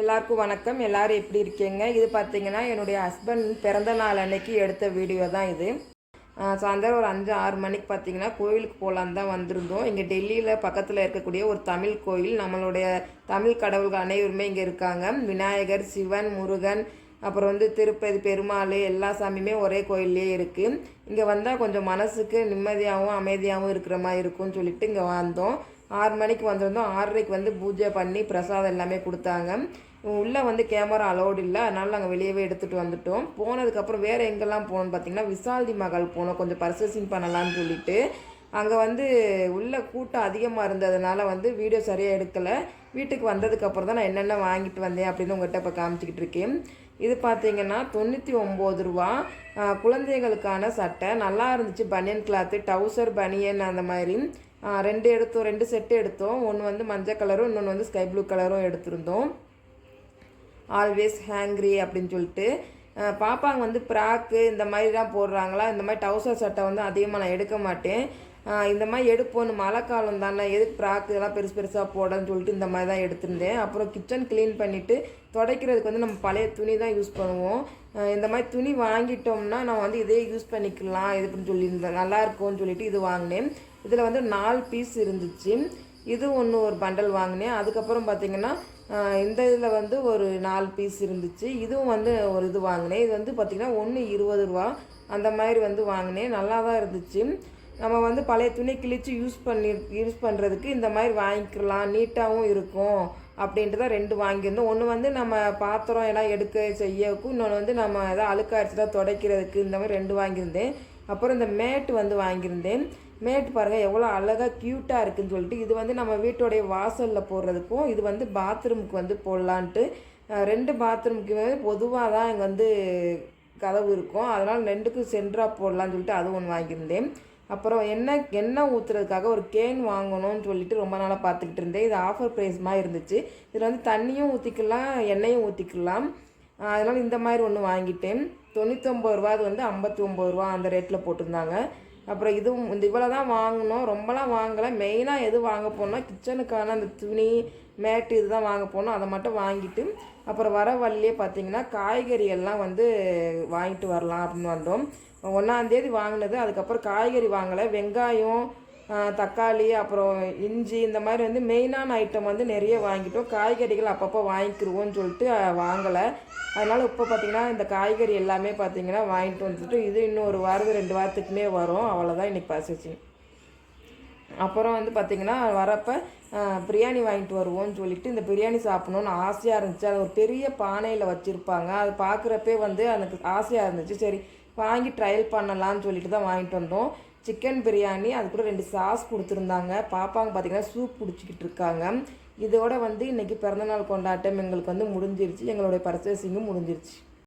எல்லாருக்கும் வணக்கம். எல்லாரும் எப்படி இருக்கீங்க? இது பார்த்தீங்கன்னா என்னுடைய ஹஸ்பண்ட் பிறந்த நாள் அன்னைக்கு எடுத்த வீடியோ தான் இது. சாயந்தரம் ஒரு அஞ்சு ஆறு மணிக்கு பார்த்தீங்கன்னா கோயிலுக்கு போகலான்னு தான் வந்திருந்தோம். இங்கே டெல்லியில் பக்கத்தில் இருக்கக்கூடிய ஒரு தமிழ் கோயில். நம்மளுடைய தமிழ் கடவுள்கள் அனைவருமே இங்கே இருக்காங்க. விநாயகர் சிவன் முருகன் அப்புறம் வந்து திருப்பதி பெருமாள் எல்லா சாமியுமே ஒரே கோயில்லே இருக்குது இங்கே வந்தால் கொஞ்சம் மனசுக்கு நிம்மதியாகவும் அமைதியாகவும் இருக்கிற மாதிரி இருக்கும்னு சொல்லிட்டு இங்கே வந்தோம். ஆறு மணிக்கு வந்திருந்தோம். ஆறரைக்கு வந்து பூஜை பண்ணி பிரசாதம் எல்லாமே கொடுத்தாங்க. உள்ளே வந்து கேமரா அலௌடு இல்லை. அதனால் நாங்கள் வெளியவே எடுத்துகிட்டு வந்துட்டோம். போனதுக்கப்புறம் வேறு எங்கெல்லாம் போனோன்னு பார்த்தீங்கன்னா விசால்தி மகள் போனோம். கொஞ்சம் பர்சேசிங் பண்ணலாம்னு சொல்லிட்டு. அங்கே வந்து உள்ள கூட்டம் அதிகமாக இருந்ததுனால வந்து வீடியோ சரியாக எடுக்கலை. வீட்டுக்கு வந்ததுக்கப்புறம் தான் நான் என்னென்ன வாங்கிட்டு வந்தேன் அப்படின்னு உங்கள்கிட்ட இப்போ காமிச்சிக்கிட்டு இருக்கேன். இது பார்த்தீங்கன்னா தொண்ணூற்றி ஒம்பது ரூபா. குழந்தைகளுக்கான சட்டை. நல்லா இருந்துச்சு. பனியன் கிளாத்து டவுசர் பனியன் அந்த மாதிரி. ரெண்டு எடுத்தோம் ரெண்டு செட்டு எடுத்தோம். ஒன்று வந்து மஞ்சள் கலரும் இன்னொன்று வந்து ஸ்கை ப்ளூ கலரும் எடுத்திருந்தோம். ஆல்வேஸ் ஹேங்க்ரி அப்படின்னு சொல்லிட்டு. பாப்பாங்க வந்து ப்ராக்கு இந்த மாதிரி தான் போடுறாங்களா? இந்த மாதிரி டவுசர் சட்டை வந்து அதிகமாக நான் எடுக்க மாட்டேன். இந்த மாதிரி எடுப்போம் மழை காலம் தானே எதுக்கு ப்ராக்கு இதெல்லாம் பெருசு பெருசாக போடன்னு சொல்லிட்டு இந்த மாதிரி தான் எடுத்திருந்தேன். அப்புறம் கிச்சன் க்ளீன் பண்ணிவிட்டு துடைக்கிறதுக்கு வந்து நம்ம பழைய துணி தான் யூஸ் பண்ணுவோம். இந்த மாதிரி துணி வாங்கிட்டோம்னா நான் வந்து இதே யூஸ் பண்ணிக்கலாம். இது அப்படின்னு சொல்லி நல்லா இருக்கும்னு சொல்லிட்டு இது வாங்கினேன். இதில் வந்து நாலு பீஸ் இருந்துச்சு. இது ஒன்று ஒரு பண்டல் வாங்கினேன். அதுக்கப்புறம் பார்த்தீங்கன்னா இந்த இதில் வந்து ஒரு நாலு பீஸ் இருந்துச்சு. இதுவும் வந்து ஒரு இது வாங்கினேன். இது வந்து பார்த்திங்கன்னா ஒன்று இருபது ரூபா. அந்த மாதிரி வந்து வாங்கினேன். நல்லா தான் இருந்துச்சு. நம்ம வந்து பழைய துணி கிழிச்சு யூஸ் பண்ணி யூஸ் பண்ணுறதுக்கு இந்த மாதிரி வாங்கிக்கலாம். நீட்டாகவும் இருக்கும் அப்படின்ட்டு தான் ரெண்டு வாங்கியிருந்தோம். ஒன்று வந்து நம்ம பாத்திரம் எல்லாம் எடுக்க செய்யக்கும் இன்னொன்று வந்து நம்ம எதாவது அழுக்காயிடுச்சுனா துடைக்கிறதுக்கு இந்த மாதிரி ரெண்டு வாங்கியிருந்தேன். அப்புறம் இந்த மேட் வந்து வாங்கியிருந்தேன். மேட் பாருங்கள் எவ்வளோ அழகாக க்யூட்டாக இருக்குன்னு சொல்லிட்டு இது வந்து நம்ம வீட்டோடைய வாசலில் போடுறதுக்கும் இது வந்து பாத்ரூமுக்கு வந்து போடலான்ட்டு ரெண்டு பாத்ரூமுக்குமே பொதுவாக தான் இங்கே வந்து கதவு இருக்கும். அதனால் ரெண்டுக்கும் சென்ட்ராக போடலான்னு சொல்லிட்டு அது ஒன்று வாங்கியிருந்தேன். அப்புறம் எண்ணெய் எண்ணெய் ஊற்றுறதுக்காக ஒரு கேன் வாங்கணும்னு சொல்லிட்டு ரொம்ப நாளாக பார்த்துக்கிட்டு இருந்தேன். இது ஆஃபர் ப்ரைஸ் மாதிரி இருந்துச்சு. இதில் வந்து தண்ணியும் ஊற்றிக்கலாம் எண்ணெயும் ஊற்றிக்கலாம் அதனால் இந்த மாதிரி ஒன்று வாங்கிட்டேன். தொண்ணூற்றொம்பது ரூபா அது வந்து ஐம்பத்தி ஒம்பது ரூபா அந்த ரேட்டில் போட்டிருந்தாங்க. அப்புறம் இதுவும் இந்த இவ்வளோ தான் வாங்கினோம். ரொம்பலாம் வாங்கலை. மெயினாக எது வாங்க போனால் கிச்சனுக்கான அந்த துணி மேட்டு இதுதான் வாங்க போனோம். அதை மட்டும் வாங்கிட்டு அப்புறம் வர வழியே பார்த்தீங்கன்னா காய்கறி எல்லாம் வந்து வாங்கிட்டு வரலாம் அப்படின்னு வந்தோம். ஒன்றாந்தேதி வாங்கினது. அதுக்கப்புறம் காய்கறி வாங்கலை. வெங்காயம் தக்காளி அப்புறம் இஞ்சி இந்த மாதிரி வந்து மெயினான ஐட்டம் வந்து நிறைய வாங்கிட்டோம். காய்கறிகள் அப்பப்போ வாங்கிக்கிருவோம்னு சொல்லிட்டு வாங்கலை. அதனால் இப்போ பார்த்திங்கன்னா இந்த காய்கறி எல்லாமே பார்த்தீங்கன்னா வாங்கிட்டு வந்துட்டு இது இன்னும் ஒரு வாரத்து ரெண்டு வாரத்துக்குமே வரும். அவ்வளோதான் இன்றைக்கி பசிச்சு. அப்புறம் வந்து பார்த்திங்கன்னா வரப்போ பிரியாணி வாங்கிட்டு வருவோம்னு சொல்லிட்டு இந்த பிரியாணி சாப்பிட்ணுன்னு ஆசையாக இருந்துச்சு. அது ஒரு பெரிய பானையில் வச்சுருப்பாங்க. அது பார்க்குறப்பே வந்து எனக்கு ஆசையாக இருந்துச்சு. சரி வாங்கி ட்ரையல் பண்ணலாம்னு சொல்லிட்டு தான் வாங்கிட்டு வந்தோம். சிக்கன் பிரியாணி அது கூட ரெண்டு சாஸ் கொடுத்துருந்தாங்க. பாப்பாங்க பார்த்திங்கன்னா சூப் குடிச்சிக்கிட்டு இருக்காங்க. இதோட வந்து இன்றைக்கி பிறந்தநாள் கொண்டாட்டம் எங்களுக்கு வந்து முடிஞ்சிருச்சு. எங்களுடைய பர்ச்சேசிங்கும் முடிஞ்சிருச்சு.